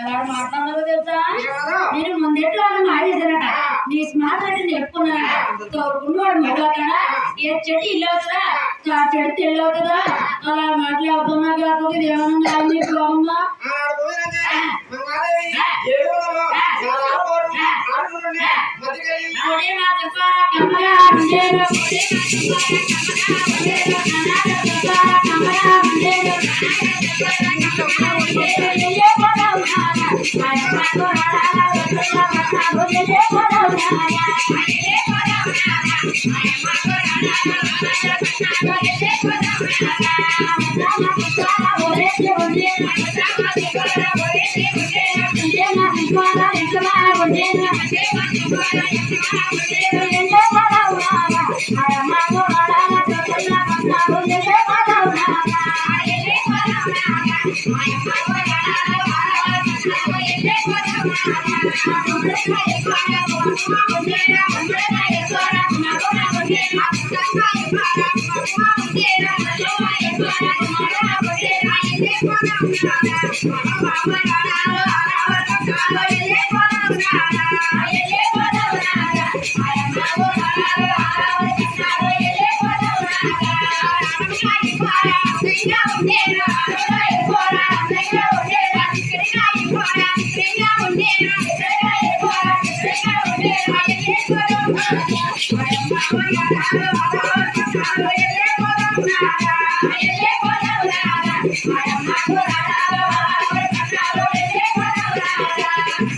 ఎలా మాట్లాడాలో తెలుసా? నేను ముందెట్లో మాడేశారట నీ స్మార్ట్ అంటే నేర్చుకున్నానట తోడుకున్నవాడు మొదలవుతాడా ఏ చెట్టు ఇల్లు అవుతుందా ఆ చెట్టు తెల్లు అవుతుందా? అలా మాట్లాడుతున్నా కాకపోతే ఏమన్నా నీకు బాగుందా మా చెప్పారా Yeah. Yeah.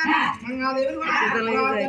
అలాంటి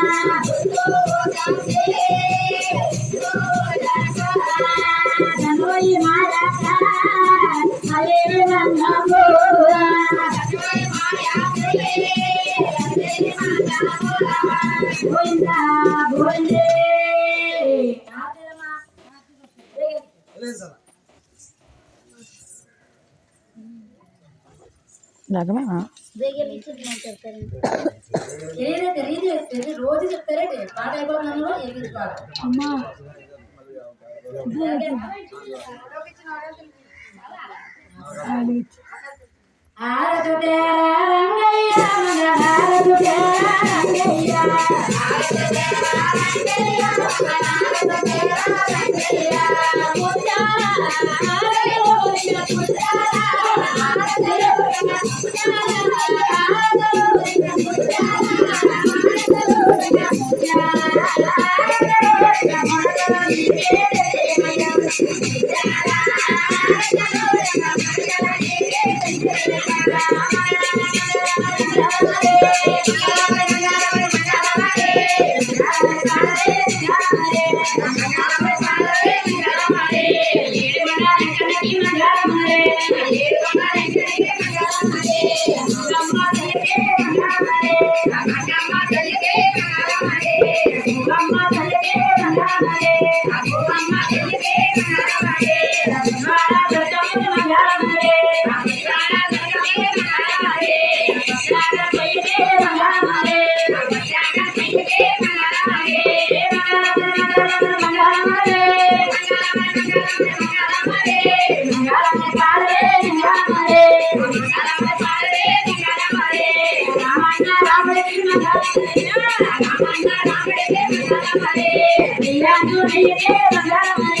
తెలియదు రోజు చెప్తారే పాట అయిపోతున్నాను అమ్మా. ఆరదు Yeah. రాముడికి రాముడికి రాముడికి రాముడికి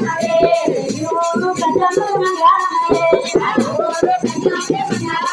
Thank you.